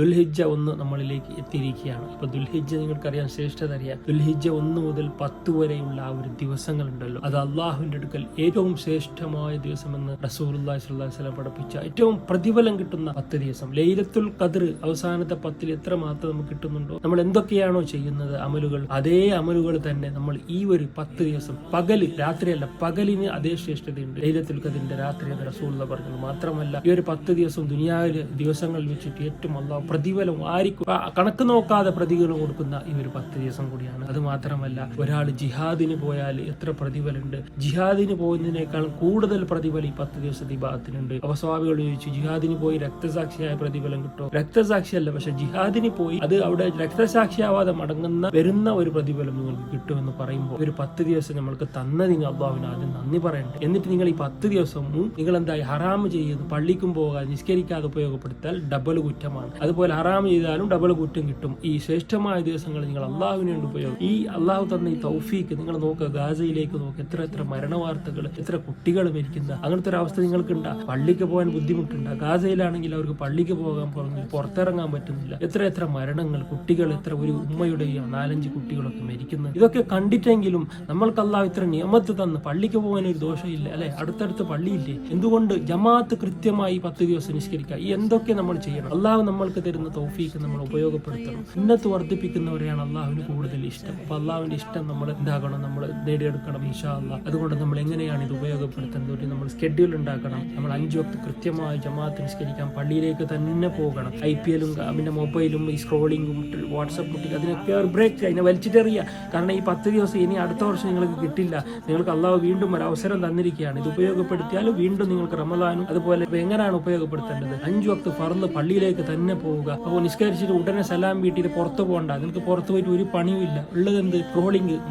ദുൽഹിജ്ജ ഒന്ന് നമ്മളിലേക്ക് എത്തിയിരിക്കുകയാണ്. അപ്പൊ ദുൽഹിജ്ജ നിങ്ങൾക്കറിയാം ശ്രേഷ്ഠത അറിയാം ദുൽഹിജ്ജ ഒന്ന് മുതൽ പത്ത് വരെയുള്ള ആ ഒരു ദിവസങ്ങൾ ഉണ്ടല്ലോ അത് അള്ളാഹുവിന്റെ അടുക്കൽ ഏറ്റവും ശ്രേഷ്ഠമായ ദിവസമെന്ന് അലൈഹി വസല്ലം പഠിപ്പിച്ച ഏറ്റവും പ്രതിഫലം കിട്ടുന്ന പത്ത് ദിവസം. ലൈലത്തുൽ കതിർ അവസാനത്തെ പത്തിൽ എത്ര മാത്രം നമുക്ക് കിട്ടുന്നുണ്ടോ? നമ്മൾ എന്തൊക്കെയാണോ ചെയ്യുന്നത് അമലുകൾ? അതേ അമലുകൾ തന്നെ നമ്മൾ ഈ ഒരു പത്ത് ദിവസം പകൽ രാത്രിയല്ല പകലിന് അതേ ശ്രേഷ്ഠതയുണ്ട്. ലൈലത്തുൽ ഖദറിന്റെ രാത്രി റസൂലുള്ള പറഞ്ഞത് മാത്രമല്ല ഈ ഒരു പത്ത് ദിവസം ദുനിയാവിലെ ദിവസങ്ങളിൽ വെച്ചിട്ട് ഏറ്റവും അള്ളാഹു പ്രതിഫലം ആയിരിക്കും കണക്ക് നോക്കാതെ പ്രതിഫലം കൊടുക്കുന്ന ഈ ഒരു പത്ത് ദിവസം കൂടിയാണ്. അത് മാത്രമല്ല ഒരാൾ ജിഹാദിന് പോയാൽ എത്ര പ്രതിഫലമുണ്ട്? ജിഹാദിന് പോകുന്നതിനേക്കാൾ കൂടുതൽ പ്രതിഫലം ഈ പത്ത് ദിവസത്തെ വിഭാഗത്തിനുണ്ട് അപ്പൊ സ്വാമികൾ ചോദിച്ചു ജിഹാദിന് പോയി രക്തസാക്ഷിയായ പ്രതിഫലം കിട്ടും? രക്തസാക്ഷിയല്ല പക്ഷെ ജിഹാദിന് പോയി അത് അവിടെ രക്തസാക്ഷിയാവാതെ മടങ്ങുന്ന വരുന്ന ഒരു പ്രതിഫലം നിങ്ങൾക്ക് കിട്ടുമെന്ന് പറയുമ്പോൾ ഒരു പത്ത് ദിവസം നമ്മൾക്ക് തന്നതിന് അബ്ബാവിന് ആദ്യം നന്ദി പറയണ്ടേ. എന്നിട്ട് നിങ്ങൾ ഈ പത്ത് ദിവസവും നിങ്ങൾ എന്തായി ഹറാമ് ചെയ്ത് പള്ളിക്കും പോകാതെ നിസ്കരിക്കാതെ ഉപയോഗപ്പെടുത്താൽ ഡബിൾ കുറ്റമാണ്. അതുപോലെ ഹറാമ് ചെയ്താലും ഡബിൾ കുറ്റം കിട്ടും. ഈ ശ്രേഷ്ഠമായ ദിവസങ്ങൾ നിങ്ങൾ അള്ളാഹുവിന് വേണ്ടി ഉപയോഗം ഈ അള്ളാഹു തന്ന ഈ തൗഫീക്ക് നിങ്ങൾ നോക്കുക ഗാസയിലേക്ക് നോക്കുക. എത്ര എത്ര മരണ വാർത്തകൾ എത്ര കുട്ടികൾ മരിക്കുന്ന അങ്ങനത്തെ ഒരു അവസ്ഥ നിങ്ങൾക്ക് ഉണ്ടാ പള്ളിക്ക് പോകാൻ ബുദ്ധിമുട്ടുണ്ട്. ഗാസയിലാണെങ്കിൽ അവർക്ക് പള്ളിക്ക് പോകാൻ പറഞ്ഞു പുറത്തിറങ്ങാൻ പറ്റുന്നില്ല. എത്ര എത്ര മരണങ്ങൾ കുട്ടികൾ എത്ര ഒരു ഉമ്മയുടെ നാലഞ്ച് കുട്ടികളൊക്കെ മരിക്കുന്നത് ഇതൊക്കെ കണ്ടിട്ടെങ്കിലും നമ്മൾക്ക് അള്ളാഹു ഇത്ര നിയമത്ത് തന്ന് പള്ളിക്ക് പോകാൻ ഒരു ദോഷമില്ല അല്ലെ? അടുത്തടുത്ത് പള്ളിയില്ലേ? എന്തുകൊണ്ട് ജമാഅത്ത് കൃത്യമായി പത്ത് ദിവസം നിഷ്കരിക്കുക ഈ എന്തൊക്കെ നമ്മൾ ചെയ്യണം? അള്ളാഹു നമ്മൾക്ക് തരുന്ന തൗഫീക്ക് നമ്മൾ ഉപയോഗപ്പെടുത്തണം. ഇന്നത്ത് വർദ്ധിപ്പിക്കുന്നവരെയാണ് അള്ളാഹുവിന് കൂടുതൽ ഇഷ്ടം. അപ്പൊ അള്ളാഹുവിന്റെ ഇഷ്ടം നമ്മൾ എന്താകണം നമ്മൾ നേടിയെടുക്കണം ഇൻഷാ അള്ളാഹ് അതുകൊണ്ട് നമ്മൾ എങ്ങനെയാണ് ഇത് ഉപയോഗപ്പെടുത്തുന്നത് ഒരു നമ്മൾ സ്കെഡ്യൂൾ ഉണ്ടാക്കണം. നമ്മൾ അഞ്ചു വക്ത് കൃത്യമായി ജമാഅത്ത് നിസ്കരിക്കാൻ പള്ളിയിലേക്ക് തന്നെ പോകണം. ഐ പി എല്ലും പിന്നെ മൊബൈലും ഈ സ്ക്രോളിങ്ങും വാട്സപ്പ് കുട്ടി അതിനൊക്കെ ഒരു ബ്രേക്ക് അതിനെ വലിച്ചിട്ടെറിയുക കാരണം ഈ പത്ത് ദിവസം ഇനി അടുത്ത വർഷം നിങ്ങൾക്ക് കിട്ടില്ല. നിങ്ങൾക്ക് അള്ളാഹു വീണ്ടും ഒരു അവസരം തന്നിരിക്കുകയാണ്. ഇത് ഉപയോഗപ്പെടുത്തിയാൽ വീണ്ടും നിങ്ങൾക്ക് റമദാനും അതുപോലെ എങ്ങനെയാണ് ഉപയോഗപ്പെടുത്തേണ്ടത്? അഞ്ചു വക്ത് ഫറന്ന് പള്ളിയിലേക്ക് തന്നെ പോവുക. അപ്പോൾ നിസ്കരിച്ചിട്ട് ഉടനെ സലാം വീട്ടിൽ പുറത്ത് പോകണ്ട. നിങ്ങൾക്ക് പുറത്ത് പോയിട്ട് ഒരു പണിയും ഇല്ല. ഉള്ളത് എന്ത്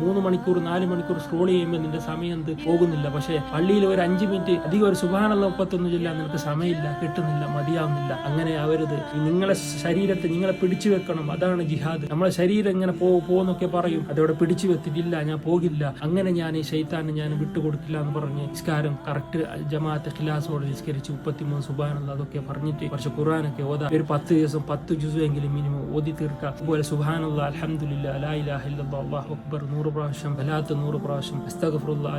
മൂന്ന് മണിക്കൂർ നാല് മണിക്കൂർ സ്ക്രോൾ ചെയ്യുമ്പോൾ നിന്റെ സമയം എന്ത്? പോകുന്നില്ല. പക്ഷേ പള്ളിയിൽ ഒരു അഞ്ച് മിനിറ്റ് അധികം ഒരു സുബാനുള്ള മുപ്പത്തൊന്നും ചെല്ലാൻ നിനക്ക് സമയമില്ല കിട്ടുന്നില്ല മതിയാവുന്നില്ല. അങ്ങനെ ആവരുത്. നിങ്ങളെ ശരീരത്തെ നിങ്ങളെ പിടിച്ചു വെക്കണം. അതാണ് ജിഹാദ്. നമ്മളെ ശരീരം ഇങ്ങനെ പോ പോന്നൊക്കെ പറയും. അതോടെ പിടിച്ചു വെത്തിട്ടില്ല ഞാൻ പോകില്ല. അങ്ങനെ ഞാൻ ഈ ശൈത്താനെ ഞാൻ വിട്ടുകൊടുക്കില്ല എന്ന് പറഞ്ഞ് നിസ്കാരം കറക്റ്റ് ജമാഅത്ത് ഖിലാസോട് നിസ്കരിച്ച് മുപ്പത്തിമൂന്ന് സുബാനുള്ള അതൊക്കെ പറഞ്ഞിട്ട് കുറച്ച് ഖുറാനൊക്കെ ഓതാ. ഒരു പത്ത് ദിവസം പത്ത് ജുസുവെങ്കിലും മിനിമം ഓതി തീർക്കുക അതുപോലെ സുഹാനുള്ള അലഹമുല്ല അലാഹു അക്ബർ നൂറ് പ്രാവശ്യം വലാത്ത നൂറ് പ്രാവശ്യം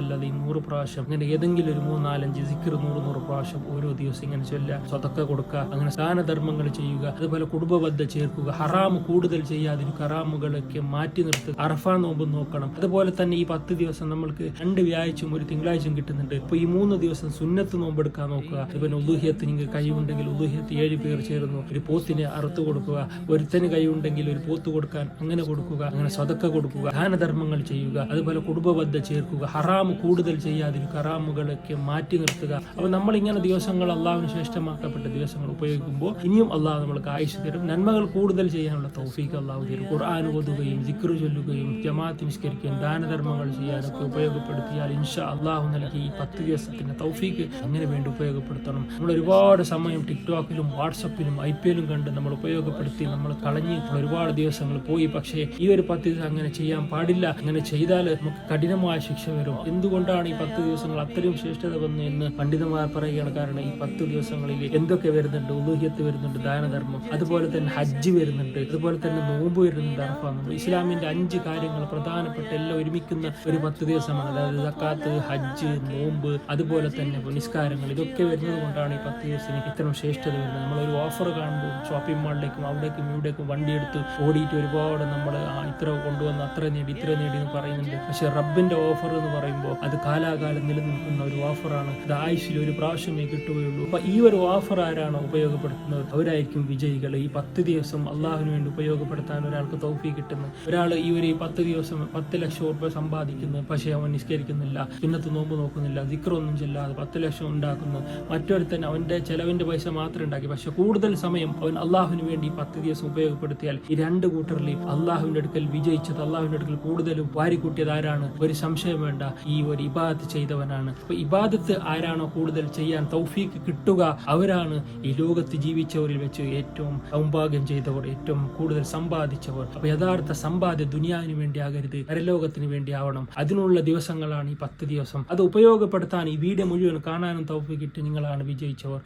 അല്ലാതെ നൂറ് പ്രാവശ്യം അങ്ങനെ ഏതെങ്കിലും ഒരു മൂന്നാലഞ്ച് സിക്കർ നൂറ് നൂറ് പ്രാവശ്യം ഓരോ ദിവസം ഇങ്ങനെ ചൊല്ലുക സ്വതക്ക കൊടുക്കുക അങ്ങനെ ദാനധർമ്മങ്ങൾ ചെയ്യുക അതുപോലെ കുടുംബബദ്ധ ചേർക്കുക ഹറാം കൂടുതൽ ചെയ്യാതിരിക്കുക ഹറാമുകളൊക്കെ മാറ്റി നിർത്തുക അറഫ നോമ്പ് നോക്കണം. അതുപോലെ തന്നെ ഈ പത്ത് ദിവസം നമ്മൾക്ക് രണ്ട് വ്യാഴ്ചയും ഒരു തിങ്കളാഴ്ചയും കിട്ടുന്നുണ്ട്. ഇപ്പൊ ഈ മൂന്ന് ദിവസം സുന്നത്ത് നോമ്പെടുക്കാൻ നോക്കുക. അതുപോലെ ഉദൂഹ്യത്ത് നിങ്ങൾക്ക് കഴിവുണ്ടെങ്കിൽ ഉദൂഹ്യത്ത് ഏഴ് പേർ ചേർന്നു ഒരു പോത്തിനെ അറുത്തു കൊടുക്കുക ഒരുത്തന് കൈയുണ്ടെങ്കിൽ ഒരു പോത്ത് കൊടുക്കാൻ അങ്ങനെ കൊടുക്കുക അങ്ങനെ സ്വതക്ക കൊടുക്കുക ദാനധർമ്മങ്ങൾ ചെയ്യുക അതുപോലെ കുടുംബബദ്ധ ചേർക്കുക ഹറാം കൂടുതൽ ചെയ്യാതിരിക്കുക ഹറാമുകളൊക്കെ മാറ്റി നിർത്തുക. അപ്പോൾ നമ്മൾ ഇങ്ങനെ ദിവസങ്ങൾ അള്ളാഹുവിന് ശ്രേഷ്ഠമാക്കപ്പെട്ട ദിവസങ്ങൾ ഉപയോഗിക്കുമ്പോൾ ഇനിയും അള്ളാഹു നമ്മൾക്ക് ആയുഷ് തരും. നന്മകൾ കൂടുതൽ ചെയ്യാനുള്ള തൗഫീഖ് അള്ളാഹു തരും. ഖുർആൻ ഓതുകയും ജിക്ർ ചൊല്ലുകയും ജമാഅത്ത് നിഷ്കരിക്കുകയും ദാനധർമ്മങ്ങൾ ചെയ്യാനൊക്കെ ഉപയോഗപ്പെടുത്തിയാൽ ഇൻഷാ അള്ളാഹു നൽകി ഈ പത്ത് ദിവസത്തിന്റെ തൗഫീക്ക് അങ്ങനെ വേണ്ടി ഉപയോഗപ്പെടുത്തണം. നമ്മൾ ഒരുപാട് സമയം ടിക്ടോക്കിലും വാട്സപ്പിലും ഐ പി എല്ലും കണ്ട് നമ്മൾ ഉപയോഗപ്പെടുത്തി നമ്മൾ കളഞ്ഞ് ഒരുപാട് ദിവസങ്ങൾ പോയി. പക്ഷേ ഈ ഒരു പത്ത് ദിവസം അങ്ങനെ ചെയ്യാൻ പാടില്ല. അങ്ങനെ ചെയ്താൽ നമുക്ക് കഠിനമായ ശിക്ഷ വരും. എന്തുകൊണ്ടാണ് ഈ പത്ത് ദിവസങ്ങൾ അത്രയും ശ്രേഷ്ഠത വന്നു എന്ന് പണ്ഡിതന്മാർ പറയുകയാണ്. കാരണം ഈ പത്ത് ദിവസങ്ങളിൽ എന്തൊക്കെ വരുന്നുണ്ട്? ഉലൂഹ്യത്ത് വരുന്നുണ്ട് ദാനധർമ്മം. അതുപോലെ തന്നെ ഹജ്ജ് വരുന്നുണ്ട്. അതുപോലെ തന്നെ നോമ്പ് വരുന്നുണ്ട് അറഫ നോമ്പ് ഇസ്ലാമിന്റെ അഞ്ച് കാര്യങ്ങൾ പ്രധാനപ്പെട്ട എല്ലാം ഒരുമിക്കുന്ന ഒരു പത്ത് ദിവസമാണ്. അതായത് സക്കാത്ത് ഹജ്ജ് നോമ്പ് അതുപോലെ തന്നെ നിസ്കാരങ്ങൾ. ഇതൊക്കെ വരുന്നത് കൊണ്ടാണ് ഈ പത്ത് ദിവസത്തിന് ഇത്തരം ശ്രേഷ്ഠത വരുന്നത്. നമ്മളൊരു ഓഫർ കാണുമ്പോൾ ഷോപ്പിംഗ് മാളിലേക്കും അവിടേക്കും ഇവിടേക്കും വണ്ടി എടുത്ത് ഓടിയിട്ട് ഒരുപാട് നമ്മൾ ഇത്ര കൊണ്ടുവന്ന് അത്ര നേടി ഇത്ര നേടി എന്ന് പറയുന്നുണ്ട്. പക്ഷെ റബ്ബിന്റെ ഓഫർ എന്ന് പറയുമ്പോൾ അത് കാലാകാലം നിലനിൽക്കുന്ന ഒരു ഓഫറാണ് അത് ആയുഷിൽ ഒരു പ്രാവശ്യമേ കിട്ടുകയുള്ളൂ. അപ്പൊ ഈ ഒരു ഓഫർ ആരാണ് ഉപയോഗപ്പെടുത്തുന്നത്? അവരായിരിക്കും വിജയികൾ. ഈ പത്ത് ദിവസം അള്ളാഹുവിന് വേണ്ടി ഉപയോഗപ്പെടുത്താൻ ഒരാൾക്ക് തോഫി കിട്ടുന്നു. ഒരാൾ ഈ ഒരു പത്ത് ദിവസം പത്ത് ലക്ഷം രൂപ സമ്പാദിക്കുന്നു. പക്ഷേ അവൻ നിസ്കരിക്കുന്നില്ല. പിന്നത്ത് നോമ്പ് നോക്കുന്നില്ല. ദിക്റൊന്നും ചെല്ലാതെ പത്ത് ലക്ഷം ഉണ്ടാക്കുന്നു. മറ്റൊരുത്തൻ അവന്റെ ചെലവിന്റെ പൈസ മാത്രം ഉണ്ടാക്കി. പക്ഷെ കൂടുതൽ സമയം അവൻ അള്ളാഹുവിന് വേണ്ടി പത്ത് ദിവസം ഉപയോഗപ്പെടുത്തിയാൽ ഈ രണ്ട് കൂട്ടറിൽ അള്ളാഹുവിന്റെ അടുക്കൽ വിജയിച്ചത് അള്ളാഹുവിന്റെ അടുക്കൽ കൂടുതലും വാരിക്കൂട്ടിയത് ആരാണ്? ഒരു സംശയം വേണ്ട. ഈ ഒരു ഇബാദത്ത് ചെയ്തവനാണ്. അപ്പൊ ഇബാദത്ത് ആരാണോ കൂടുതൽ ചെയ്യാൻ തൗഫീക്ക് കിട്ടുക അവരാണ് ഈ ലോകത്ത് ജീവിച്ചവരിൽ വെച്ച് ഏറ്റവും സൗഭാഗ്യം ചെയ്തവർ ഏറ്റവും കൂടുതൽ സമ്പാദിച്ചവർ. അപ്പൊ യഥാർത്ഥ സമ്പാദ്യ ദുനിയാവിന് വേണ്ടി ആകരുത് പരലോകത്തിന് വേണ്ടി ആവണം. അതിനുള്ള ദിവസങ്ങളാണ് ഈ പത്ത് ദിവസം. അത് ഉപയോഗപ്പെടുത്താൻ ഈ വീഡിയോ മുഴുവൻ കാണാനും തൗഫീക്ക് ഇട്ട് നിങ്ങളാണ് വിജയിച്ചവർ.